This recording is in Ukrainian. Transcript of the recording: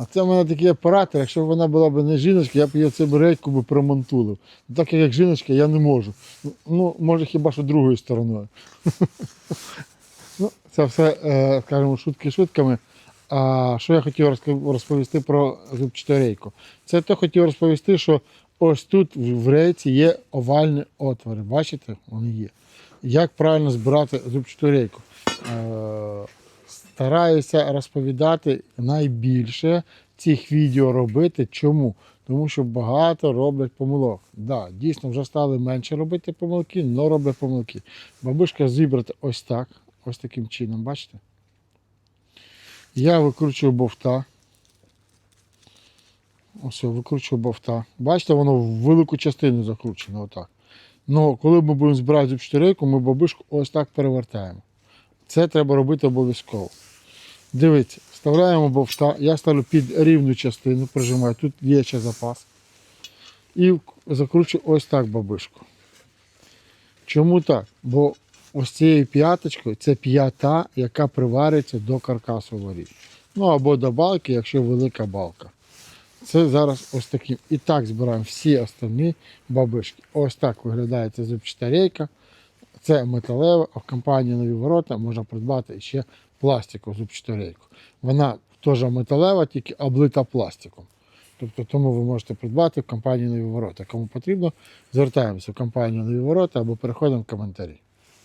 А це в мене такий оператор, якщо б вона була б не жіночка, я б її цим рейку би примонтулив. Так як жіночка, я не можу. Ну, може хіба що другою стороною. Ну, це все, е, скажімо, шутки шутками. А що я хотів розповісти про зубчату рейку? Це то хотів розповісти, що ось тут в рейці є овальні отвори. Бачите, вони є. Як правильно збирати зубчату рейку? Стараюся розповідати найбільше цих відео робити. Чому? Тому що багато роблять помилок. Да, дійсно, вже стали менше робити помилки, але роблять помилки. Бабушка зібрати ось так, ось таким чином, бачите? Я викручую бовта. Ось, викручую бовта. Бачите, воно в велику частину закручено отак. Ну, коли ми будемо збирати зубчату рейку, ми бабушку ось так перевертаємо. Це треба робити обов'язково. Дивіться, вставляємо бовта. Я ставлю під рівну частину, прижимаю, тут є ще запас. І закручую ось так бабишку. Чому так? Бо ось цією п'яточкою це п'ята, яка привариться до каркасу воріт. Ну або до балки, якщо велика балка. Це зараз ось таким. І так збираємо всі остальні бабишки. Ось так виглядає ця зубчата рейка. Це металева, а в компанії нові ворота можна придбати ще пластикову зубчату рейку. Вона теж металева, тільки облита пластиком. Тобто тому ви можете придбати в компанії нові ворота. Кому потрібно, звертаємося в компанію нові ворота або переходимо в коментарі.